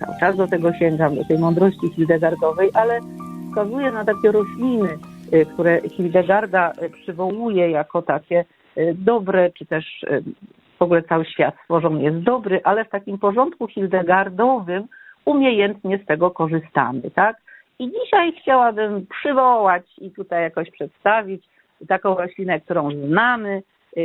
cały czas do tego sięgam, do tej mądrości hildegardowej, ale wskazuję na takie rośliny, y, które Hildegarda y, przywołuje jako takie y, dobre, czy też w ogóle cały świat stworzony jest dobry, ale w takim porządku hildegardowym umiejętnie z tego korzystamy, tak? I dzisiaj chciałabym przywołać i tutaj jakoś przedstawić taką roślinę, którą znamy,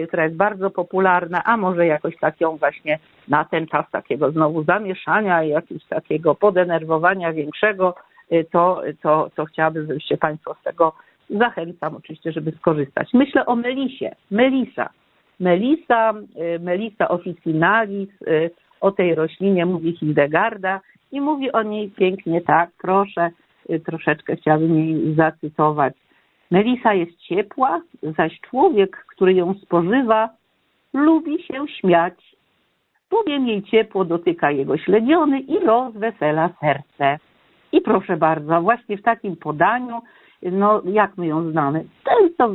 która jest bardzo popularna, a może jakoś tak ją właśnie na ten czas takiego znowu zamieszania i jakiegoś takiego podenerwowania większego, y, to, to, to chciałabym, żebyście Państwo z tego zachęcam oczywiście, żeby skorzystać. Myślę o melisie. Melisa. Melisa, y, Melisa officinalis, y, o tej roślinie mówi Hildegarda i mówi o niej pięknie tak, proszę, y, troszeczkę chciałabym jej zacytować. Melisa jest ciepła, zaś człowiek, który ją spożywa, lubi się śmiać, bowiem jej ciepło dotyka jego śledziony i rozwesela serce. I proszę bardzo, właśnie w takim podaniu, no jak my ją znamy? Często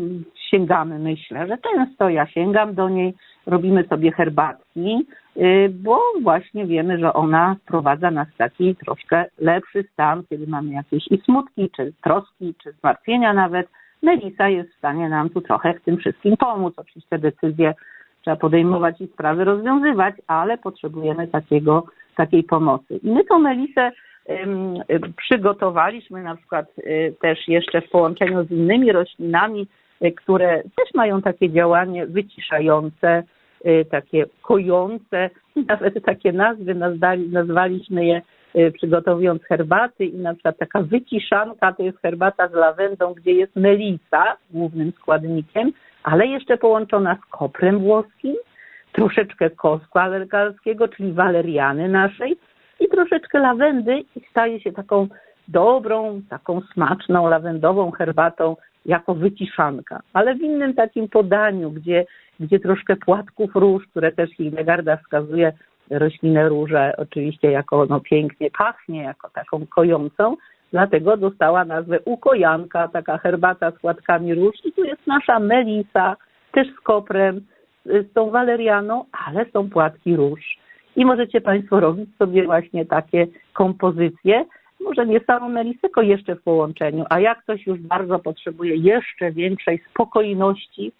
sięgamy, myślę, że często ja sięgam do niej, robimy sobie herbatki, y, bo właśnie wiemy, że ona wprowadza nas w taki troszkę lepszy stan, kiedy mamy jakieś i smutki, czy troski, czy zmartwienia nawet. Melisa jest w stanie nam tu trochę w tym wszystkim pomóc. Oczywiście decyzje trzeba podejmować i sprawy rozwiązywać, ale potrzebujemy takiego, takiej pomocy. I my tą Melisę przygotowaliśmy na przykład y, też jeszcze w połączeniu z innymi roślinami, y, które też mają takie działanie wyciszające, y, takie kojące, nawet takie nazwy nazwali, nazwaliśmy je przygotowując herbaty i na przykład taka wyciszanka to jest herbata z lawendą, gdzie jest melisa głównym składnikiem, ale jeszcze połączona z koprem włoskim, troszeczkę kosku alergalskiego, czyli waleriany naszej i troszeczkę lawendy i staje się taką dobrą, taką smaczną, lawendową herbatą jako wyciszanka. Ale w innym takim podaniu, gdzie, gdzie troszkę płatków róż, które też Hildegarda wskazuje roślinę róże oczywiście jako no, pięknie pachnie, jako taką kojącą, dlatego dostała nazwę ukojanka, taka herbata z płatkami róż i tu jest nasza melisa, też z koprem, z tą walerianą, ale są płatki róż. I możecie Państwo robić sobie właśnie takie kompozycje, może nie samą melisę, tylko jeszcze w połączeniu. A jak ktoś już bardzo potrzebuje jeszcze większej spokojności,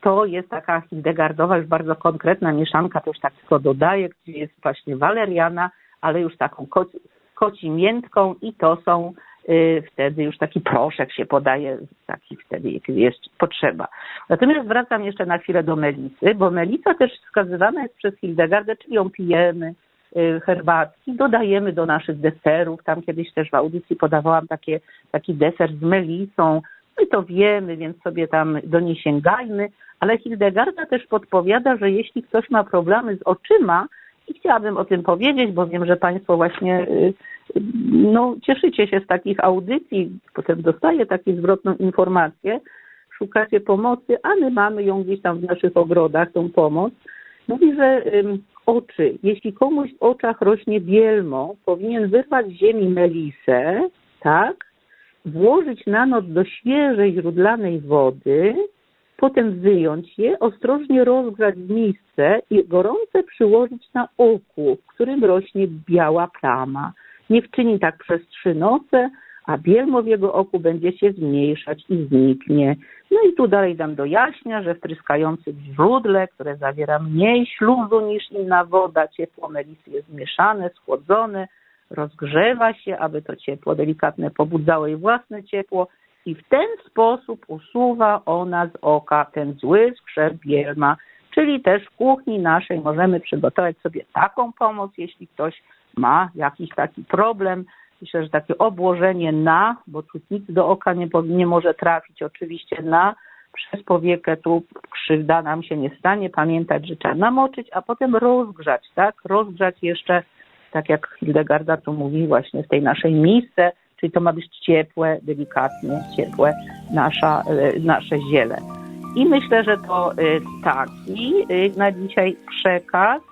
to jest taka hildegardowa, już bardzo konkretna mieszanka, to już tak tylko dodaję, gdzie jest właśnie waleriana, ale już taką koci, koci miętką i to są y, wtedy już taki proszek się podaje, taki wtedy, kiedy jest potrzeba. Natomiast wracam jeszcze na chwilę do melisy, bo melisa też wskazywana jest przez Hildegardę, czyli ją pijemy, y, herbatki, dodajemy do naszych deserów. Tam kiedyś też w audycji podawałam takie, taki deser z melisą. My to wiemy, więc sobie tam do niej sięgajmy. Ale Hildegarda też podpowiada, że jeśli ktoś ma problemy z oczyma, i chciałabym o tym powiedzieć, bo wiem, że Państwo właśnie y, y, no, cieszycie się z takich audycji, potem dostaję taką zwrotną informację, szukacie pomocy, a my mamy ją gdzieś tam w naszych ogrodach, tą pomoc. Mówi, że ym, oczy, jeśli komuś w oczach rośnie bielmo, powinien wyrwać z ziemi melisę, tak, włożyć na noc do świeżej źródlanej wody, potem wyjąć je, ostrożnie rozgrzać w misce i gorące przyłożyć na oku, w którym rośnie biała plama. Niech czyni tak przez trzy noce, a bielmo w jego oku będzie się zmniejszać i zniknie. No i tu dalej dam dojaśnia, że w tryskającym źródle, które zawiera mniej śluzu niż inna woda, ciepło melisy jest mieszane, schłodzone, rozgrzewa się, aby to ciepło delikatne pobudzało jej własne ciepło i w ten sposób usuwa ona z oka ten zły skrzep bielma, czyli też w kuchni naszej możemy przygotować sobie taką pomoc, jeśli ktoś ma jakiś taki problem. Myślę, że takie obłożenie na, bo tu nic do oka nie, nie może trafić, oczywiście na, przez powiekę tu krzywda nam się nie stanie. Pamiętać, że trzeba namoczyć, a potem rozgrzać, tak? Rozgrzać jeszcze, tak jak Hildegarda tu mówi, właśnie w tej naszej misce, czyli to ma być ciepłe, delikatnie ciepłe nasza, e, nasze ziele. I myślę, że to e, taki e, na dzisiaj przekaz.